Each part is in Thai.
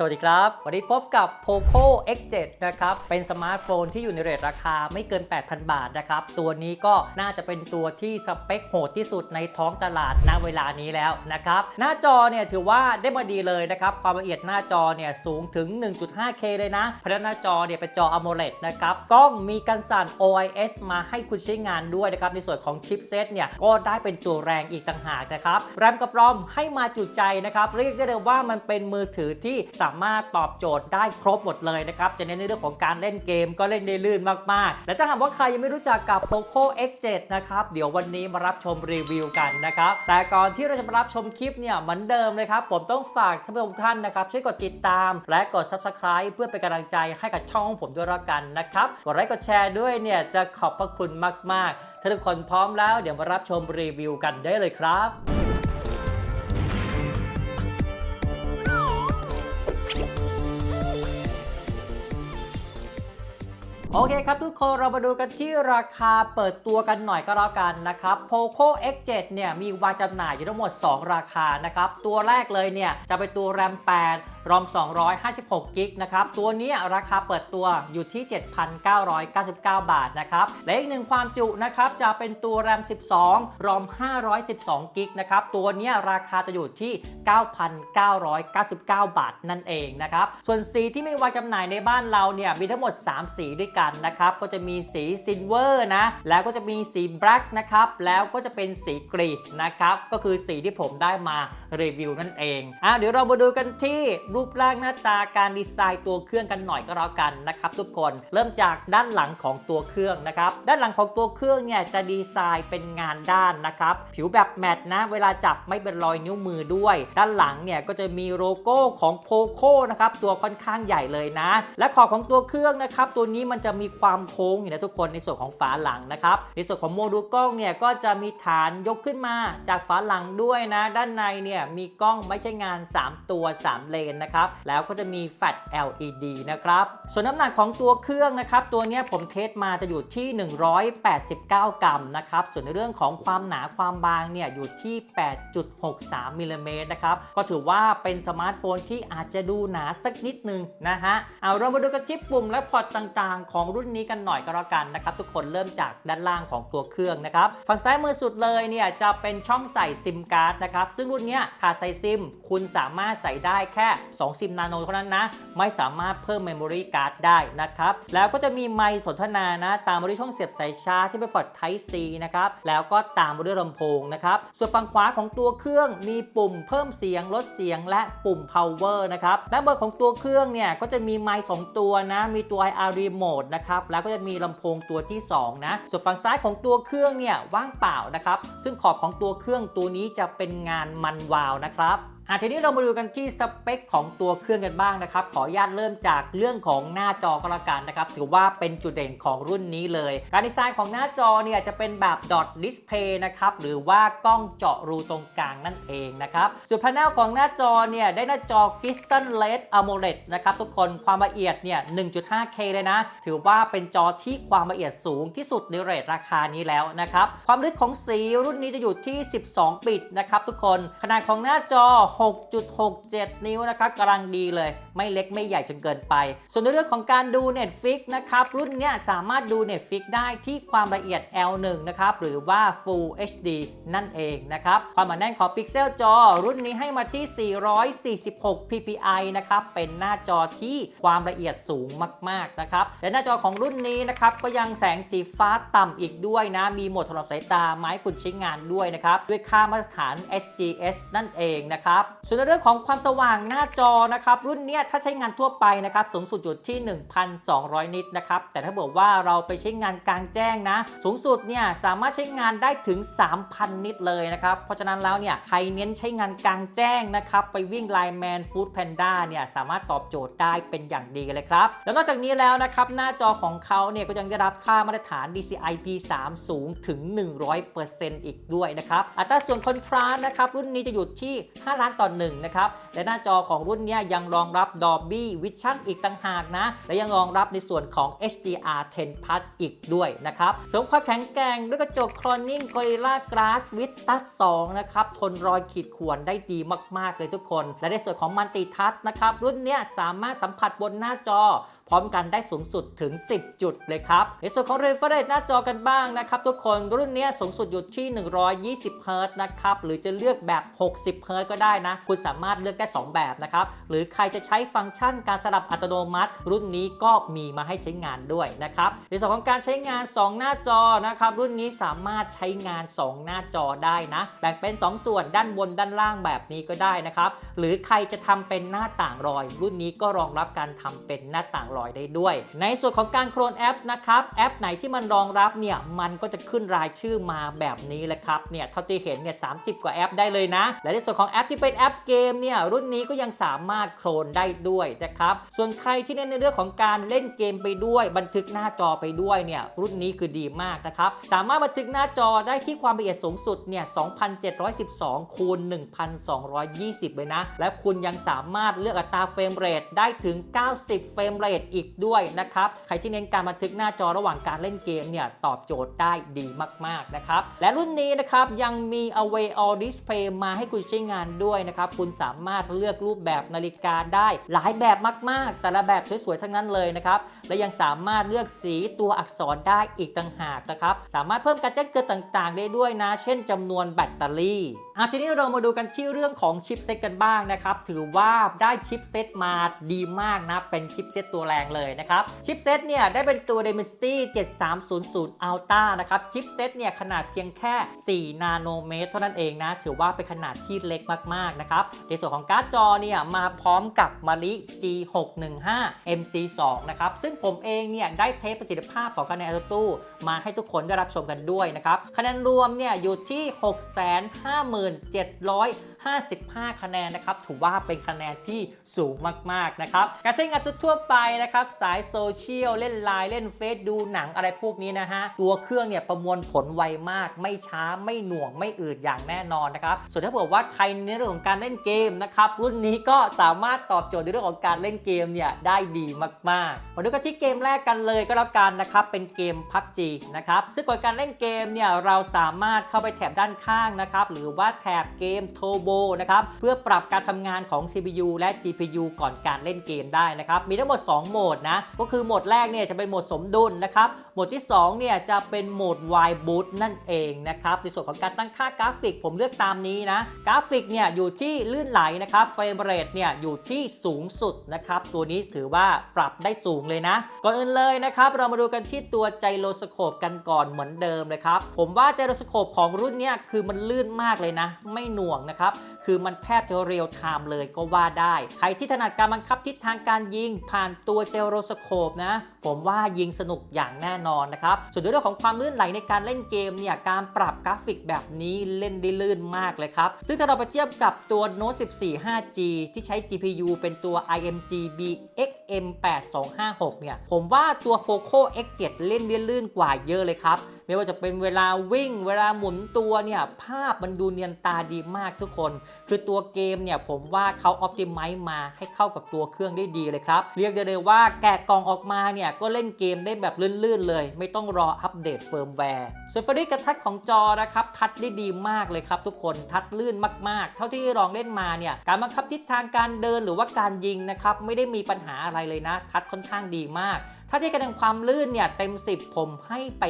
สวัสดีครับ วันนี้พบกับ POCO X7 นะครับ เป็นสมาร์ทโฟนที่อยู่ในเรทราคาไม่เกิน 8,000 บาทนะครับ ตัวนี้ก็น่าจะเป็นตัวที่สเปคโหดที่สุดในท้องตลาดณเวลานี้แล้วนะครับ หน้าจอเนี่ยถือว่าได้มาดีเลยนะครับ ความละเอียดหน้าจอเนี่ยสูงถึง 1.5K เลยนะเพราะหน้าจอเนี่ยเป็นจอ AMOLED นะครับ กล้องมีกันสั่น OIS มาให้คุณใช้งานด้วยนะครับ ในส่วนของชิปเซตเนี่ยก็ได้เป็นตัวแรงอีกต่างหากนะครับ แรมกับรอมให้มาจุใจนะครับ เรียกได้เลยว่ามันเป็นมือถือที่สามารถตอบโจทย์ได้ครบหมดเลยนะครับจะเน้นในเรื่องของการเล่นเกมก็เล่นได้ลื่นมากๆ และถ้าหากว่าใครยังไม่รู้จักกับ POCO X7 นะครับเดี๋ยววันนี้มารับชมรีวิวกันนะครับแต่ก่อนที่เราจะมารับชมคลิปเนี่ยเหมือนเดิมเลยครับผมต้องฝากท่านผู้ชมทุกท่านนะครับช่วยกดติดตาม และกด Subscribe เพื่อเป็นกำลังใจให้กับช่องของผมด้วยละกันนะครับกดไลค์กดแชร์ด้วยเนี่ยจะขอบพระคุณมากๆถ้าทุกคนพร้อมแล้วเดี๋ยวมารับชมรีวิวกันได้เลยครับ โอเคครับทุกคนเรามาดูกันที่ราคาเปิดตัวกันหน่อยก็แล้วกันนะครับ POCO X7 เนี่ยมีวางจำหน่ายอยู่ทั้งหมด 2 ราคานะครับ ตัวแรกเลยเนี่ยจะเป็นตัว RAM 8 ROM 256กิกนะครับ ตัวนี้ราคาเปิดตัวอยู่ที่ 7,999 บาทนะครับ และอีกหนึ่งความจุนะครับ จะเป็นตัว RAM 12 ROM 512กิกนะครับ ตัวนี้ราคาจะอยู่ที่ 9,999 บาทนั่นเองนะครับ ส่วนสีที่มีวางจำหน่ายในบ้านเราเนี่ย มีทั้งหมด 3 สีด้วยกันนะครับ ก็จะมีสีซิลเวอร์นะ แล้วก็จะมีสีแบล็กนะครับ แล้วก็จะเป็นสีกรีนนะครับ ก็คือสีที่ผมได้มารีวิวนั่นเองอะเดี๋ยวเรามาดูกันที่รูปร่างหน้าตาการดีไซน์ตัวเครื่องกันหน่อยก็แล้วกันนะครับทุกคนเริ่มจากด้านหลังของตัวเครื่องนะครับด้านหลังของตัวเครื่องเนี่ยจะดีไซน์เป็นงานด้านนะครับผิวแบบแมตต์นะเวลาจับไม่เป็นรอยนิ้วมือด้วย ด้านหลังเนี่ยก็จะมีโลโก้ของ POCO นะครับตัวค่อนข้างใหญ่เลยนะ และขอบของตัวเครื่องนะครับตัวนี้มันจะมีความโค้งอยู่นะทุกคนในส่วนของฝาหลังนะครับในส่วนของโมดูลกล้องเนี่ยก็จะมีฐานยกขึ้นมาจากฝาหลังด้วยนะ ด้านในเนี่ยมีกล้องไม่ใช่งาน 3 ตัว 3 เลนนะครับ แล้วก็จะมีแฟลช LED นะครับ ส่วนน้ำหนักของตัวเครื่องนะครับ ตัวนี้ผมเทสมาจะอยู่ที่ 189 กรัมนะครับ ส่วนในเรื่องของความหนาความบางเนี่ยอยู่ที่ 8.63มิลลิเมตรนะครับ ก็ถือว่าเป็นสมาร์ทโฟนที่อาจจะดูหนาสักนิดนึงนะฮะ เอาเรามาดูกันที่ปุ่มและพอร์ตต่างๆ ของรุ่นนี้กันหน่อยก็แล้วกันนะครับ ทุกคนเริ่มจากด้านล่างของตัวเครื่องนะครับ ฝั่งซ้ายมือสุดเลยเนี่ยจะเป็นช่องใส่ซิมการ์ดนะครับ ซึ่งรุ่นเนี้ยขาดใส่ซิม คุณสามารถใส่ได้แค่2ซิมนาโนเท่านั้นนะ ไม่สามารถเพิ่มเมมโมรี่การ์ดได้นะครับ แล้วก็จะมีไมค์สนทนานะ ตามมาด้วยช่องเสียบสายชาร์จที่เป็นพอร์ต Type C นะครับ แล้วก็ตามมาด้วยลำโพงนะครับ ส่วนฝั่งขวาของตัวเครื่องมีปุ่มเพิ่มเสียงลดเสียงและปุ่ม power นะครับและบนของตัวเครื่องเนี่ยก็จะมีไมค์2ตัวนะ มีตัว IR remote นะครับ แล้วก็จะมีลำโพงตัวที่ 2 นะ ส่วนฝั่งซ้ายของตัวเครื่องเนี่ยว่างเปล่านะครับ ซึ่งขอบของตัวเครื่องตัวนี้จะเป็นงานมันวาวนะครับ อะทีนี้เรามาดูกันที่สเปคของตัวเครื่องกันบ้างนะครับ ขออนุญาตเริ่มจากเรื่องของหน้าจอก็แล้วกันนะครับ ถือว่าเป็นจุดเด่นของรุ่นนี้เลย การดีไซน์ของหน้าจอเนี่ยจะเป็นแบบ dot display นะครับ หรือว่ากล้องเจาะรูตรงกลางนั่นเองนะครับ ส่วน panel ของหน้าจอเนี่ยได้หน้าจอ Crystal LED AMOLED นะครับทุกคนความละเอียดเนี่ย 1.5K เลยนะ ถือว่าเป็นจอที่ความละเอียดสูงที่สุดในเรทราคานี้แล้วนะครับ ความลึกของสีรุ่นนี้จะอยู่ที่ 12บิตนะครับทุกคน ขนาดของหน้าจอ6.67 นิ้วนะครับกำลังดีเลย ไม่เล็กไม่ใหญ่จนเกินไป ส่วนในเรื่องของการดู Netflix นะครับ รุ่นเนี้ยสามารถดู Netflix ได้ที่ความละเอียด L1 นะครับ หรือว่า Full HD นั่นเองนะครับ ความหนาแน่นของพิกเซลจอ รุ่นนี้ให้มาที่ 446 ppi นะครับ เป็นหน้าจอที่ความละเอียดสูงมาก ๆ นะครับ และหน้าจอของรุ่นนี้นะครับ ก็ยังแสงสีฟ้าต่ำอีกด้วยนะ มีโหมดถนอมสายตาไม้คุณใช้งานด้วยนะครับ ด้วยค่ามาตรฐาน SGS นั่นเองนะครับส่วนในเรื่องของความสว่างหน้าจอนะครับรุ่นนี้ถ้าใช้งานทั่วไปนะครับสูงสุดอยู่ที่ 1,200 นิตนะครับแต่ถ้าบอกว่าเราไปใช้งานกลางแจ้งนะ สูงสุดเนี่ยสามารถใช้งานได้ถึง 3,000 นิตเลยนะครับเพราะฉะนั้นแล้วเนี่ยใครเน้นใช้งานกลางแจ้งนะครับไปวิ่งไลน์แมนฟู้ดแพนด้าเนี่ยสามารถตอบโจทย์ได้เป็นอย่างดีเลยครับแล้วนอกจากนี้แล้วนะครับหน้าจอของเขาเนี่ยก็ยังได้รับค่ามาตรฐาน DCI P3 สูงถึง 100%อีกด้วยนะครับอัตราส่วนคอนทราสต์นะครับรุ่นนี้จะอยู่ที่ 5 ล้านต่อ1นะครับและหน้าจอของรุ่นนี้ยังรองรับ Dolby Vision อีกต่างหากนะ และยังรองรับในส่วนของ HDR 10 Plus อีกด้วยนะครับเสริมความแข็งแกร่งด้วยกระจก Corning Gorilla Glass with Touch 2นะครับทนรอยขีดข่วนได้ดีมาก ๆ เลยทุกคน และในส่วนของมันติทัชนะครับรุ่นนี้สามารถสัมผัสบนหน้าจอ พร้อมกันได้สูงสุดถึง 10 จุดเลยครับ ในส่วนของ refresh หน้าจอกันบ้างนะครับทุกคนรุ่นนี้สูงสุดอยู่ที่ 120 Hz นะครับหรือจะเลือกแบบ 60 Hz ก็ได้นะ คุณสามารถเลือกได้ 2 แบบนะครับ หรือใครจะใช้ฟังก์ชันการสลับอัตโนมัติ รุ่นนี้ก็มีมาให้ใช้งานด้วยนะครับในส่วนของการใช้งาน 2 หน้าจอนะครับรุ่นนี้สามารถใช้งาน 2 หน้าจอได้นะแบ่งเป็น 2 ส่วนด้านบนด้านล่างแบบนี้ก็ได้นะครับหรือใครจะทำเป็นหน้าต่างรอย รุ่นนี้ก็รองรับการทำเป็นหน้าต่างรอยได้ด้วย ในส่วนของการโคลนแอปนะครับแอปไหนที่มันรองรับเนี่ยมันก็จะขึ้นรายชื่อมาแบบนี้แหละครับเนี่ยเท่าที่เห็นเนี่ยสากว่าแอปได้เลยนะ และในส่วนของแอปที่เป็นแอปเกมเนี่ยรุ่นนี้ก็ยังสามารถโคลนได้ด้วยนะครับส่วนใครที่เน้นในเรื่องของการเล่นเกมไปด้วย บันทึกหน้าจอไปด้วยเนี่ยรุ่นนี้คือดีมากนะครับสามารถบันทึกหน้าจอได้ที่ความละเอียดสูงสุดเนี่ย2,712คูณ1,220 เลยนะ และคุณยังสามารถเลือกอัตราเฟรมเรทได้ถึง 90 เฟรมเรทอีกด้วยนะครับ ใครที่เน้นการบันทึกหน้าจอระหว่างการเล่นเกมเนี่ยตอบโจทย์ได้ดีมากๆนะครับ และรุ่นนี้นะครับยังมี Away All Display มาให้คุณใช้งานด้วยนะครับ คุณสามารถเลือกรูปแบบนาฬิกาได้หลายแบบมากๆ แต่ละแบบสวยๆทั้งนั้นเลยนะครับ และยังสามารถเลือกสีตัวอักษรได้อีกต่างหากนะครับ สามารถเพิ่มการแจ้งเตือนต่างๆ ได้ด้วยนะ เช่นจำนวนแบตเตอรี่อะทีนี้เรามาดูกันที่เรื่องของชิปเซ็ตกันบ้างนะครับ ถือว่าได้ชิปเซ็ตมาดีมากนะ เป็นชิปเซ็ตตัวแรงเลยนะครับ ชิปเซตเนี่ยได้เป็นตัว Dimensity 7300 Ultra นะครับ ชิปเซตเนี่ยขนาดเพียงแค่ 4 นาโนเมตรเท่านั้นเองนะ ถือว่าเป็นขนาดที่เล็กมากๆนะครับ ในส่วนของการ์ดจอเนี่ยมาพร้อมกับมาริ G615 MC2 นะครับ ซึ่งผมเองเนี่ยได้เทสประสิทธิภาพของคะแนนอัตตู้มาให้ทุกคนได้รับชมกันด้วยนะครับ คะแนนรวมเนี่ยอยู่ที่ 6 5 7 0 0 55 คะแนนนะครับถือว่าเป็นคะแนนที่สูงมากๆนะครับการใช้งานทั่วไปนะครับสายโซเชียลเล่นไลน์เล่นเฟซดูหนังอะไรพวกนี้นะฮะตัวเครื่องเนี่ยประมวลผลไวมาก ไม่ช้าไม่หน่วงไม่อืดอย่างแน่นอนนะครับส่วนถ้าเผื่อว่าใครในเรื่องของการเล่นเกมนะครับรุ่นนี้ก็สามารถตอบโจทย์ในเรื่องของการเล่นเกมเนี่ยได้ดีมากๆมาดูกันที่เกมแรกกันเลยก็แล้วกันนะครับเป็นเกม PUBG นะครับซึ่งก่อนการเล่นเกมเนี่ยเราสามารถเข้าไปแถบด้านข้างนะครับหรือว่าแถบเกม Turbo นะครับเพื่อปรับการทำงานของ CPU และ GPU ก่อนการเล่นเกมได้นะครับมีทั้งหมด 2 โหมดนะก็คือโหมดแรกเนี่ยจะเป็นโหมดสมดุลนะครับโหมดที่2เนี่ยจะเป็นโหมด Wide Boot นั่นเองนะครับในส่วนของการตั้งค่ากราฟิกผมเลือกตามนี้นะกราฟิกเนี่ยอยู่ที่ลื่นไหลนะครับเฟรมเรทเนี่ยอยู่ที่สูงสุดนะครับตัวนี้ถือว่าปรับได้สูงเลยนะ ก่อนอื่นเลยนะครับเรามาดูกันที่ตัวไจโรสโคปกันก่อนเหมือนเดิมเลยครับผมว่าไจโรสโคปของรุ่นนี้คือมันลื่นมากเลยนะ ไม่หน่วงนะครับคือมันแทบจะเรียลไทม์เลยก็ว่าได้ ใครที่ถนัดการบังคับทิศทางการยิงผ่านตัวเจโรสโคปนะ ผมว่ายิงสนุกอย่างแน่นอนนะครับ ส่วนในเรื่องของความลื่นไหลในการเล่นเกมเนี่ย การปรับกราฟิกแบบนี้เล่นได้ลื่นมากเลยครับ ซึ่งถ้าเราไปเทียบกับตัว Note 14 5G ที่ใช้ GPU เป็นตัว IMG BXM 8256 เนี่ย ผมว่าตัว Poco X7 เล่นได้ลื่นกว่าเยอะเลยครับ ไม่ว่าจะเป็นเวลาวิ่ง เวลาหมุนตัวเนี่ยภาพมันดูเนียนตาดีมากทุกคน คือตัวเกมเนี่ยผมว่าเขาอ p ติ m i z e มาให้เข้ากับตัวเครื่องได้ดีเลยครับ เรียกได้เลยว่าแกะกล่องออกมาเนี่ยก็เล่นเกมได้แบบลื่นๆเลย ไม่ต้องรออัปเดตเฟิร์มแวร์ส่วนฟรีกระทัดของจอนะครับทัดได้ดีมากเลยครับทุกคนทัดลื่นมากๆ เท่าที่ลองเล่นมาเนี่ยการบังคับทิศทางการเดินหรือว่าการยิงนะครับไม่ได้มีปัญหาอะไรเลยนะ ทัดค่อนข้างดีมาก ถ้าที่คะแนนความลื่นเนี่ยเต็ม 10 ผมให้ไป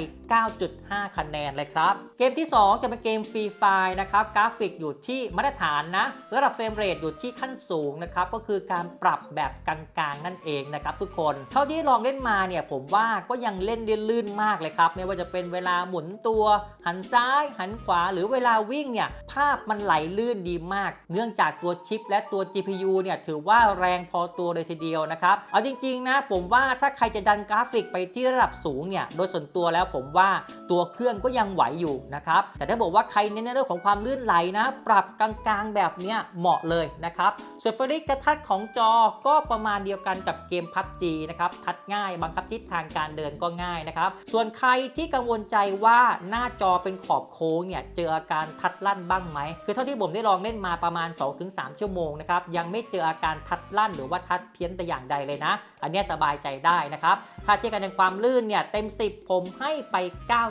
9.5 คะแนนเลยครับ เกมที่ 2 จะเป็นเกมฟรีไฟนะครับ กราฟิกอยู่ที่มาตรฐานนะ ระดับเฟรมเรทอยู่ที่ขั้นสูงนะครับ ก็คือการปรับแบบกลางๆ นั่นเองนะครับทุกคน เท่าที่ลองเล่นมาเนี่ยผมว่าก็ยังเล่นได้ลื่นมากเลยครับ ไม่ว่าจะเป็นเวลาหมุนตัว หันซ้าย หันขวาหรือเวลาวิ่งเนี่ยภาพมันไหลลื่นดีมาก เนื่องจากตัวชิป และตัว GPU เนี่ยถือว่าแรงพอตัวเลยทีเดียวนะครับเอาจริงๆนะผมว่าถ้าใครจะดันกราฟิกไปที่ระดับสูงเนี่ยโดยส่วนตัวแล้วผมว่าตัวเครื่องก็ยังไหวอยู่นะครับแต่ถ้าบอกว่าใครเน้นในเรื่องของความลื่นไหลนะ ปรับกลางๆแบบเนี้ยเหมาะเลยนะครับส่วนฟลิกกระทัดของจอก็ประมาณเดียวกันกับเกม PUBG นะครับทัดง่ายบังคับทิศทางการเดินก็ง่ายนะครับส่วนใครที่กังวลใจว่าหน้าจอเป็นขอบโค้งเนี่ยเจออาการทัดลั่นบ้างไหมคือเท่าที่ผมได้ลองเล่นมาประมาณ 2-3 ชั่วโมงนะครับยังไม่เจออาการทัดลั่นหรือว่าทัดเพี้ยนแต่อย่างใดเลยนะ อันนี้สบายใจได้นะครับถ้าเทียบกันในความลื่นเนี่ยเต็ม 10 ผมให้ไป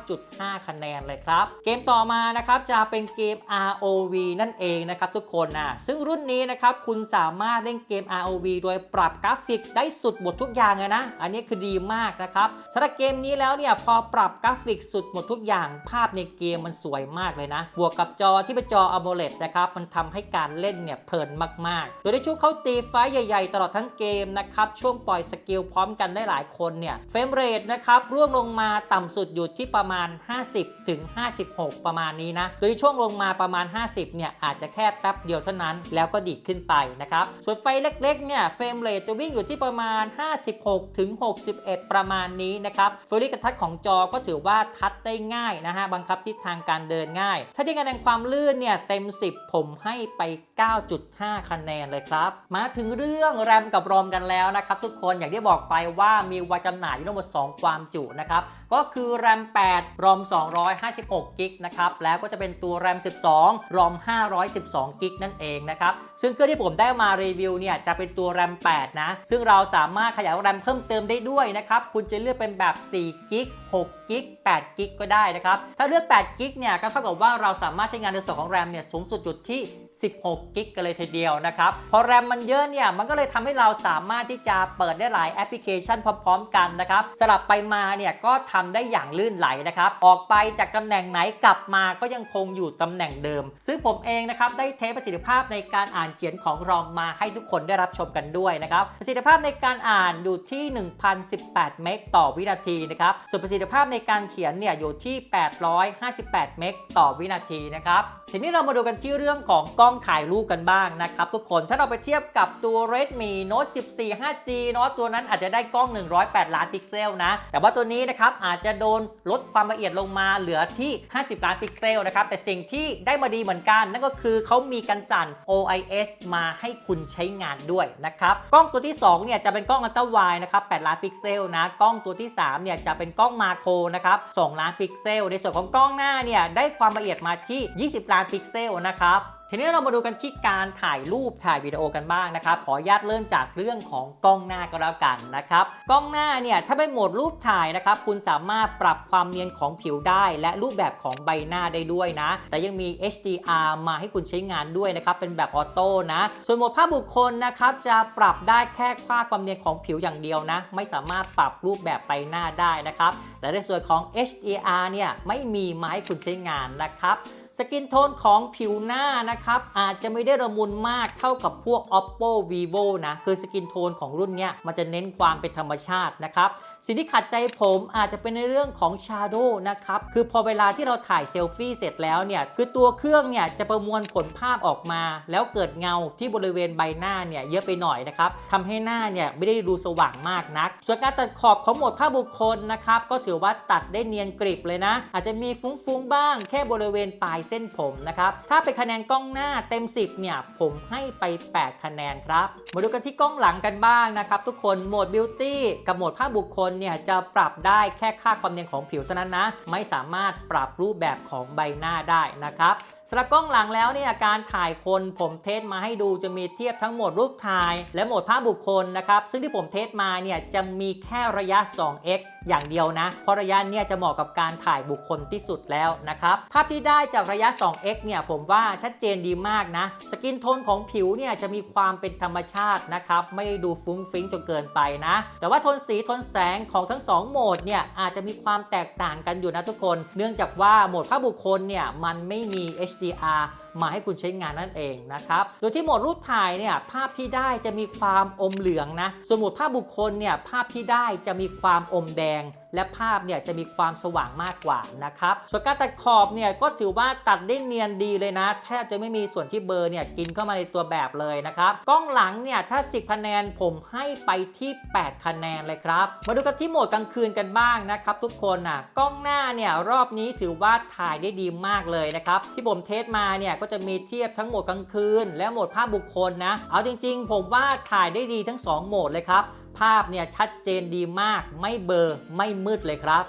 9.5 คะแนนเลยครับ เกมต่อมานะครับจะเป็นเกม ROV นั่นเองนะครับทุกคนนะซึ่งรุ่นนี้นะครับคุณสามารถเล่นเกม ROV โดยปรับกราฟิกได้สุดหมดทุกอย่างเลยนะ อันนี้คือดีมากนะครับสำหรับเกมนี้แล้วเนี่ยพอปรับกราฟิกสุดหมดทุกอย่าง ภาพในเกมมันสวยมากเลยนะ บวกกับจอที่เป็นจอ AMOLED นะครับมันทำให้การเล่นเนี่ยเพลินมากๆ โดยในช่วงเขาตีไฟใหญ่ ๆ ตลอดทั้งเกมนะครับช่วงปล่อยสกิลพร้อมกันได้หลายคนเนี่ยเฟรมเรทนะครับร่วงลงมาต่ำสุดอยู่ที่ประมาณ 50ถึง56 ประมาณนี้นะโดยที่ช่วงลงมาประมาณ 50เนี่ยอาจจะแค่แป๊บเดียวเท่านั้น แล้วก็ดีดขึ้นไปนะครับส่วนไฟเล็กๆเนี่ยเฟรมเรทจะวิ่งอยู่ที่ประมาณ 56ถึง61 ประมาณนี้นะครับฟรลิกระทัดของจอก็ถือว่าทัดได้ง่ายนะฮะบังคับทิศทางการเดินง่าย ถ้าที่คะแนนความลื่นเนี่ยเต็ม 10 ผมให้ไป 9.5 คะแนนเลยครับ มาถึงเรื่องแรมกับรอมกันแล้วนะครับทุกคนอย่างที่บอกไปว่ามีวางจำหน่ายอยู่ทั้งหมด 2 ความจุนะครับ ก็คือแรม8รอม256กิกนะครับ แล้วก็จะเป็นตัวแรม12รอม512กิกนั่นเองนะครับ ซึ่งเครื่องที่ผมได้มารีวิวเนี่ยจะเป็นตัวแรม8นะ ซึ่งเราสามารถขยายแรมเพิ่มเติมได้ด้วยนะครับ คุณจะเลือกเป็นแบบ4กิก6กิก8กิกก็ได้นะครับ ถ้าเลือก8กิกเนี่ยก็เท่ากับว่าเราสามารถใช้งานในส่วนของแรมเนี่ยสูงสุดจุดที่ 16 กิกกันเลยทีเดียวนะครับ พอแรมมันเยอะเนี่ย มันก็เลยทำให้เราสามารถที่จะเปิดได้หลายแอปพลิเคชันพร้อม ๆ กันนะครับ สลับไปมาเนี่ยก็ทำได้อย่างลื่นไหลนะครับ ออกไปจากตำแหน่งไหนกลับมาก็ยังคงอยู่ตำแหน่งเดิม ซึ่งผมเองนะครับได้เทสประสิทธิภาพในการอ่านเขียนของรอมมาให้ทุกคนได้รับชมกันด้วยนะครับ ประสิทธิภาพในการอ่านอยู่ที่ 1018 เมกต่อวินาทีนะครับ ส่วนประสิทธิภาพในการเขียนเนี่ยอยู่ที่ 858 เมกต่อวินาทีนะครับ ทีนี้เรามาดูกันที่เรื่องของกล้อง้องถ่ายรูปกันบ้างนะครับทุกคนถ้าเราไปเทียบกับตัว Redmi Note 14 5G เนาะตัวนั้นอาจจะได้กล้อง 108 ล้านพิกเซลนะ แต่ว่าตัวนี้นะครับอาจจะโดนลดความละเอียดลงมาเหลือที่ 50 ล้านพิกเซลนะครับแต่สิ่งที่ได้มาดีเหมือนกัน นั่นก็คือเขามีกันสั่น OIS มาให้คุณใช้งานด้วยนะครับกล้องตัวที่2เนี่ยจะเป็นกล้องอัลตร้าไวนะครับ8ล้านพิกเซลนะกล้องตัวที่3เนี่ยจะเป็นกล้องมาโครนะครับ2ล้านพิกเซล ในส่วนของกล้องหน้าเนี่ยได้ความละเอียดมาที่ 20 ล้านพิกเซลนะครับ ทีนี้เรามาดูกันที่การถ่ายรูปถ่ายวิดีโอกันบ้างนะครับขออนุญาตเริ่มจากเรื่องของกล้องหน้าก็แล้วกันนะครับกล้องหน้าเนี่ยถ้าเป็นโหมดรูปถ่ายนะครับคุณสามารถปรับความเนียนของผิวได้ และรูปแบบของใบหน้าได้ด้วยนะ แต่ยังมี HDR มาให้คุณใช้งานด้วยนะครับเป็นแบบออโต้นะส่วนโหมดภาพบุคคลนะครับจะปรับได้แค่ค่าความเนียนของผิวอย่างเดียวนะ ไม่สามารถปรับรูปแบบใบหน้าได้นะครับและในส่วนของ HDR เนี่ยไม่มีมาให้คุณใช้งานนะครับ สกินโทนของผิวหน้านะครับ อาจจะไม่ได้ระมุนมากเท่ากับพวก oppo vivo นะ คือสกินโทนของรุ่นเนี้ยมันจะเน้นความเป็นธรรมชาตินะครับ สิ่งที่ขัดใจผมอาจจะเป็นในเรื่องของ Shadow นะครับ คือพอเวลาที่เราถ่ายเซลฟี่เสร็จแล้วเนี่ย คือตัวเครื่องเนี่ยจะประมวลผลภาพออกมา แล้วเกิดเงาที่บริเวณใบหน้าเนี่ยเยอะไปหน่อยนะครับทำให้หน้าเนี่ยไม่ได้ดูสว่างมากนัก ส่วนการตัดขอบของโหมดภาพบุคคลนะครับก็ถือว่าตัดได้เนียนกริบเลยนะ อาจจะมีฟุ้งๆบ้าง แค่บริเวณปลายเส้นผมนะครับ ถ้าเป็นคะแนนกล้องหน้าเต็ม 10เนี่ยผมให้ไป 8 คะแนนครับ มาดูกันที่กล้องหลังกันบ้างนะครับทุกคน โหมดบิวตี้กับโหมดภาพบุคคลเนี่ยจะปรับได้แค่ค่าความเนียนของผิวเท่านั้นนะ ไม่สามารถปรับรูปแบบของใบหน้าได้นะครับสำหรับกล้องหลังแล้วเนี่ยการถ่ายคนผมเทสมาให้ดูจะมีเทียบทั้งโหมดรูปถ่าย และโหมดภาพบุคคลนะครับซึ่งที่ผมเทสมาเนี่ยจะมีแค่ระยะ 2x อย่างเดียวนะเพราะระยะเนี่ยจะเหมาะกับการถ่ายบุคคลที่สุดแล้วนะครับภาพที่ได้จากระยะ 2x เนี่ยผมว่าชัดเจนดีมากนะ สกินโทนของผิวเนี่ยจะมีความเป็นธรรมชาตินะครับไม่ได้ดูฟุ้งฟิ้งจนเกินไปนะ แต่ว่าโทนสีโทนแสงของทั้ง 2 โหมดเนี่ยอาจจะมีความแตกต่างกันอยู่นะทุกคน เนื่องจากว่าโหมดภาพบุคคลเนี่ยมันไม่มี HDR มาให้คุณใช้งานนั่นเองนะครับ โดยที่โหมดรูปถ่ายเนี่ยภาพที่ได้จะมีความอมเหลืองนะ ส่วนโหมดภาพบุคคลเนี่ยภาพที่ได้จะมีความอมแดง และภาพเนี่ยจะมีความสว่างมากกว่านะครับ ส่วนการตัดขอบเนี่ยก็ถือว่าตัดได้เนียนดีเลยนะ แทบจะไม่มีส่วนที่เบลอร์เนี่ยกินเข้ามาในตัวแบบเลยนะครับ กล้องหลังเนี่ยถ้า 10 คะแนนผมให้ไปที่ 8 คะแนนเลยครับ มาดูกันที่โหมดกลางคืนกันบ้างนะครับทุกคนนะกล้องหน้าเนี่ยรอบนี้ถือว่าถ่ายได้ดีมากเลยนะครับที่ผมเทสมาเนี่ยก็จะมีเทียบทั้งโหมดกลางคืน และโหมดภาพบุคคลนะ เอาจริง ๆ ผมว่าถ่ายได้ดีทั้ง 2 โหมดเลยครับ ภาพเนี่ยชัดเจนดีมาก ไม่เบลอร์ไม่มืดเลยครับ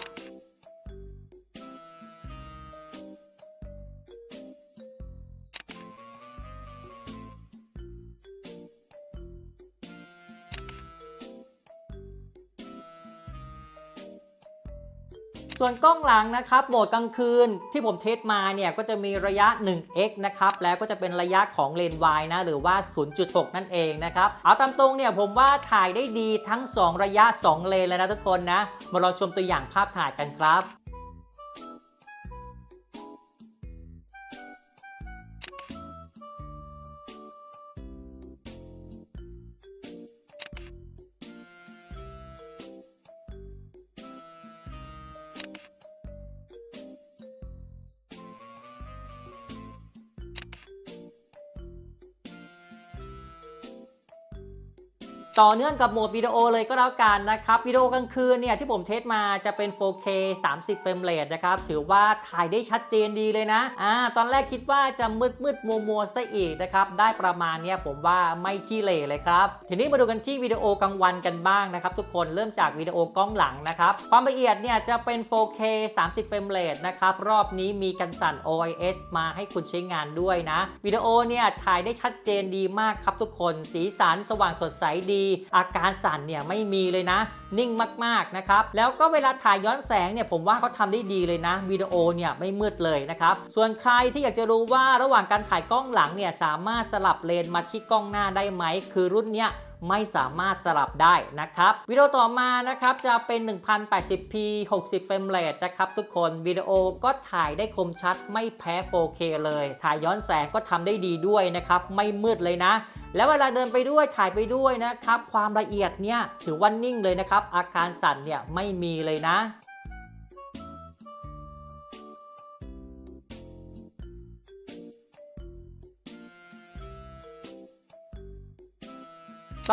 ส่วนกล้องหลังนะครับโหมดกลางคืนที่ผมเทสมาเนี่ยก็จะมีระยะ 1x นะครับแล้วก็จะเป็นระยะของเลนส์วายนะหรือว่า 0.6 นั่นเองนะครับเอาตามตรงเนี่ยผมว่าถ่ายได้ดีทั้ง 2 ระยะ 2 เลนเลยนะทุกคนนะมาลองชมตัวอย่างภาพถ่ายกันครับ ต่อเนื่องกับโหมดวิดีโอเลยก็แล้วกันนะครับวิดีโอกลางคืนเนี่ยที่ผมเทสมาจะเป็น 4K 30 เฟรมเรทนะครับถือว่าถ่ายได้ชัดเจนดีเลยนะอ่าตอนแรกคิดว่าจะมืดมืดมัวมัวซะอีกนะครับได้ประมาณเนี้ยผมว่าไม่ขี้เหร่เลยครับทีนี้มาดูกันที่วิดีโอกลางวันกันบ้างนะครับทุกคนเริ่มจากวิดีโอกล้องหลังนะครับความละเอียดเนี่ยจะเป็น 4K 30 เฟรมเรทนะครับรอบนี้มีกันสั่น OIS มาให้คุณใช้งานด้วยนะวิดีโอเนี่ยถ่ายได้ชัดเจนดีมากครับทุกคน สีสันสว่างสดใสดีอาการสั่นเนี่ยไม่มีเลยนะ นิ่งมากๆนะครับแล้วก็เวลาถ่ายย้อนแสงเนี่ยผมว่าเขาทำได้ดีเลยนะวิดีโอเนี่ยไม่มืดเลยนะครับส่วนใครที่อยากจะรู้ว่าระหว่างการถ่ายกล้องหลังเนี่ยสามารถสลับเลนมาที่กล้องหน้าได้ไหม คือรุ่นเนี้ย ไม่สามารถสลับได้นะครับ วิดีโอต่อมานะครับจะเป็น 1080p 60เฟรมเรทนะครับทุกคนวิดีโอก็ถ่ายได้คมชัดไม่แพ้ 4K เลย ถ่ายย้อนแสงก็ทำได้ดีด้วยนะครับ ไม่มืดเลยนะ แล้วเวลาเดินไปด้วยถ่ายไปด้วยนะครับ ความละเอียดเนี่ยถือว่านิ่งเลยนะครับ อาการสั่นเนี่ยไม่มีเลยนะ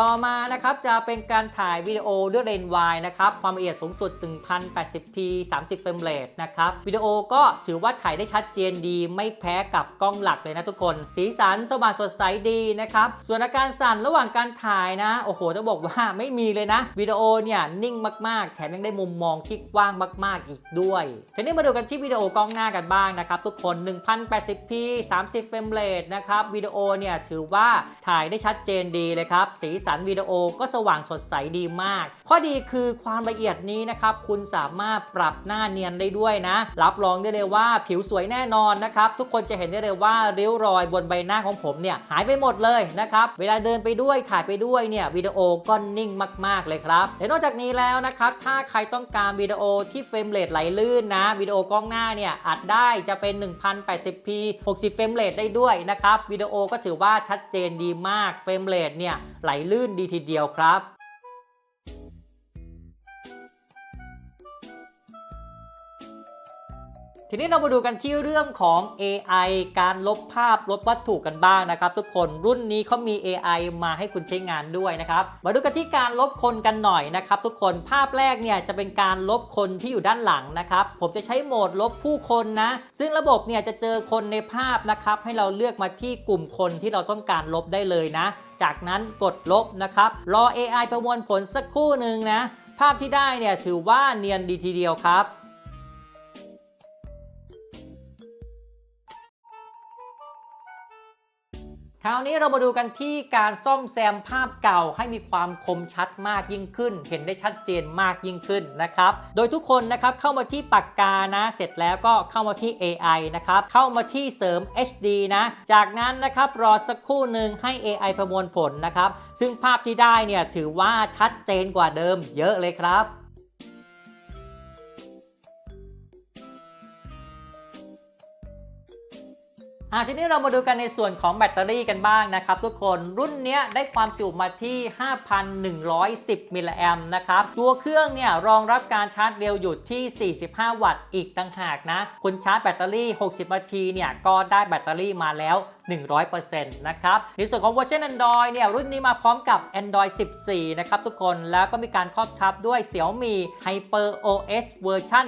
ต่อมานะครับจะเป็นการถ่ายวิดีโอด้วยเลนส์วายนะครับความละเอียดสูงสุด 1080p 30 เฟรมเรทนะครับวิดีโอก็ถือว่าถ่ายได้ชัดเจนดี ไม่แพ้กับกล้องหลักเลยนะทุกคน สีสันสว่างสดใสดีนะครับส่วนอาการสั่นระหว่างการถ่ายนะโอ้โหต้องบอกว่าไม่มีเลยนะวิดีโอเนี่ยนิ่งมาก ๆ แถมยังได้มุมมองที่กว้างมาก ๆ อีกด้วยทีนี้มาดูกันที่วิดีโอกล้องหน้ากันบ้างนะครับทุกคน 1080p 30 เฟรมเรทนะครับวิดีโอเนี่ยถือว่าถ่ายได้ชัดเจนดีเลยครับสีสันวิดีโอก็สว่างสดใสดีมาก ข้อดีคือความละเอียดนี้นะครับ คุณสามารถปรับหน้าเนียนได้ด้วยนะ รับรองได้เลยว่าผิวสวยแน่นอนนะครับ ทุกคนจะเห็นได้เลยว่าริ้วรอยบนใบหน้าของผมเนี่ยหายไปหมดเลยนะครับ เวลาเดินไปด้วยถ่ายไปด้วยเนี่ยวิดีโอก็นิ่งมาก ๆ เลยครับและนอกจากนี้แล้วนะครับ ถ้าใครต้องการวิดีโอที่เฟรมเรทไหลลื่นนะวิดีโอกล้องหน้าเนี่ยอัดได้จะเป็น 1080p 60เฟรมเรทได้ด้วยนะครับวิดีโอก็ถือว่าชัดเจนดีมากเฟรมเรทเนี่ยไหลลื่นดีทีเดียวครับ ทีนี้เรามาดูกันที่เรื่องของ AI การลบภาพลบวัตถุกันบ้างนะครับ ทุกคนรุ่นนี้เขามี AI มาให้คุณใช้งานด้วยนะครับ มาดูกันที่การลบคนกันหน่อยนะครับ ทุกคนภาพแรกเนี่ยจะเป็นการลบคนที่อยู่ด้านหลังนะครับ ผมจะใช้โหมดลบผู้คนนะ ซึ่งระบบเนี่ยจะเจอคนในภาพนะครับ ให้เราเลือกมาที่กลุ่มคนที่เราต้องการลบได้เลยนะ จากนั้นกดลบนะครับรอ AI ประมวลผลสักครู่หนึ่งนะภาพที่ได้เนี่ยถือว่าเนียนดีทีเดียวครับ คราวนี้เรามาดูกันที่การซ่อมแซมภาพเก่าให้มีความคมชัดมากยิ่งขึ้น เห็นได้ชัดเจนมากยิ่งขึ้นนะครับ โดยทุกคนนะครับเข้ามาที่ปากกานะ เสร็จแล้วก็เข้ามาที่ AI นะครับ เข้ามาที่เสริม HD นะ จากนั้นนะครับรอสักครู่หนึ่งให้ AI ประมวลผลนะครับ ซึ่งภาพที่ได้เนี่ยถือว่าชัดเจนกว่าเดิมเยอะเลยครับ อะทีนี้เรามาดูกันในส่วนของแบตเตอรี่กันบ้างนะครับทุกคนรุ่นเนี้ยได้ความจุมาที่ 5,110 มิลลิแอมป์นะครับ ตัวเครื่องเนี่ยรองรับการชาร์จเร็วอยู่ที่ 45 วัตต์อีกต่างหากนะ คุณชาร์จแบตเตอรี่ 60 นาทีเนี่ยก็ได้แบตเตอรี่มาแล้ว 100%นะครับ ในส่วนของเวอร์ชัน Android เนี่ยรุ่นนี้มาพร้อมกับ Android 14 นะครับทุกคนแล้วก็มีการครอบทับด้วย Xiaomi Hyper OS เวอร์ชัน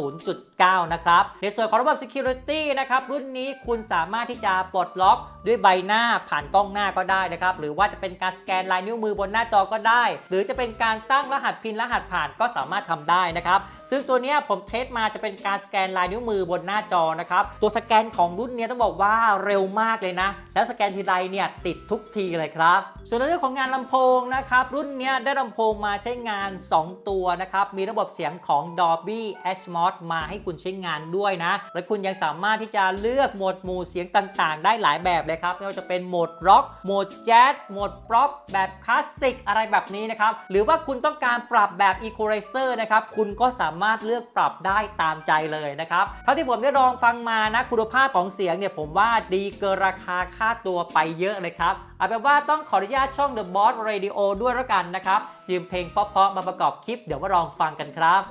1.0.9 นะครับ ในส่วนของระบบ Security นะครับ รุ่นนี้คุณสามารถที่จะปลดล็อกด้วยใบหน้าผ่านกล้องหน้าก็ได้นะครับ หรือว่าจะเป็นการสแกนลายนิ้วมือบนหน้าจอก็ได้ หรือจะเป็นการตั้งรหัสพินรหัสผ่านก็สามารถทำได้นะครับ ซึ่งตัวเนี้ยผมเทสมาจะเป็นการสแกนลายนิ้วมือบนหน้าจอนะครับ ตัวสแกนของรุ่นนี้ต้องบอกว่าเร็วมากเลยนะ แล้วสแกนทีไรเนี่ยติดทุกทีเลยครับ ส่วนเรื่องของงานลำโพงนะครับ รุ่นเนี้ยได้ลำโพงมาใช้งาน 2 ตัวนะครับ มีระบบเสียงของ Dolby Atmos มาให้คุณใช้งานด้วยนะ และคุณยังสามารถที่จะเลือกโหมดหมู่เสียงต่างๆ ได้หลายแบบเลยครับไม่ว่าจะเป็นโหมดร็อกโหมดแจ๊สโหมดป๊อปแบบคลาสสิกอะไรแบบนี้นะครับ หรือว่าคุณต้องการปรับแบบ Equalizer นะครับคุณก็สามารถเลือกปรับได้ตามใจเลยนะครับเท่าที่ผมได้ลองฟังมานะคุณภาพของเสียงเนี่ยผมว่าดีเกินราคาค่าตัวไปเยอะเลยครับ เอาเป็นว่าต้องขออนุญาตช่อง The Boss Radio ด้วยแล้วกันนะครับ ยืมเพลงเพราะๆมาประกอบคลิปเดี๋ยวมาลองฟังกันครับ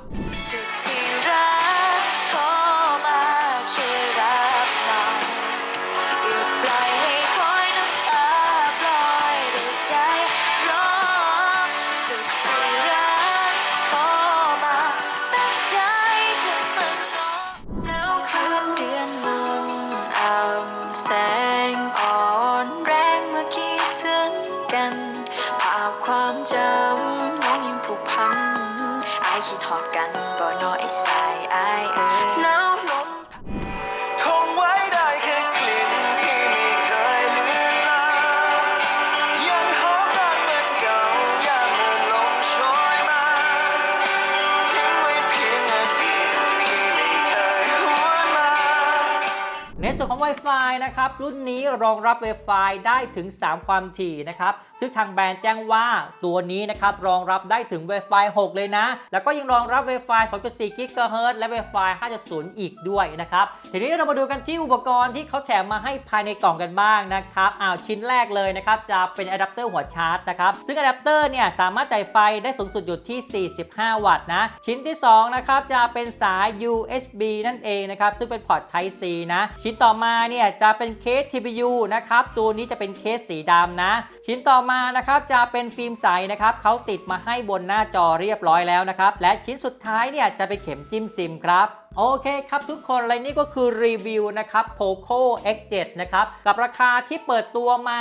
ส่วนของ Wi-Fi นะครับรุ่นนี้รองรับ Wi-Fi ได้ถึง 3 ความถี่นะครับซึ่งทางแบรนด์แจ้งว่าตัวนี้นะครับรองรับได้ถึง Wi-Fi 6 เลยนะ แล้วก็ยังรองรับ Wi-Fi 2.4 GHz และ Wi-Fi 5.0 อีกด้วยนะครับทีนี้เรามาดูกันที่อุปกรณ์ที่เขาแถมมาให้ภายในกล่องกันบ้างนะครับอ้าวชิ้นแรกเลยนะครับจะเป็นอะแดปเตอร์หัวชาร์จนะครับซึ่งอะแดปเตอร์เนี่ยสามารถจ่ายไฟได้สูงสุดอยู่ที่ 45 วัตต์นะชิ้นที่2นะครับจะเป็นสาย USB นั่นเองนะครับซึ่งเป็นพอร์ต Type C นะชิ้นต่อ่อมาเนี่ยจะเป็นเคส TPU นะครับตัวนี้จะเป็นเคสสีดำนะ ชิ้นต่อมานะครับจะเป็นฟิล์มใสนะครับเขาติดมาให้บนหน้าจอเรียบร้อยแล้วนะครับและชิ้นสุดท้ายเนี่ยจะเป็นเข็มจิ้มซิมครับ โอเคครับทุกคนและนี่ก็คือรีวิวนะครับ Poco X7 นะครับ กับราคาที่เปิดตัวมา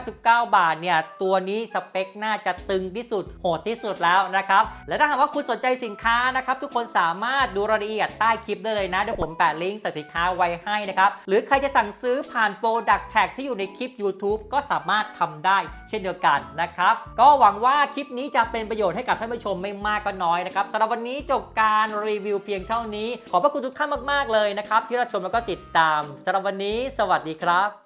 7,999 บาทเนี่ย ตัวนี้สเปคน่าจะตึงที่สุด โหดที่สุดแล้วนะครับ และถ้าหากว่าคุณสนใจสินค้านะครับ ทุกคนสามารถดูรายละเอียดใต้คลิปได้เลยนะ เดี๋ยวผมแปะลิงก์ส่สินค้าไว้ให้นะครับ หรือใครจะสั่งซื้อผ่านโปรดักแท็กที่อยู่ในคลิป YouTube ก็สามารถทำได้เช่นเดียวกันนะครับ ก็หวังว่าคลิปนี้จะเป็นประโยชน์ให้กับท่านผู้ชมไม่มากก็น้อยนะครับสำหรับวันนี้จบการรีวิวเพียงเท่านี้ ขอบพระคุณทุกท่านมาก ๆ เลยนะครับ ที่รับชมแล้วก็ติดตามสำหรับวันนี้ สวัสดีครับ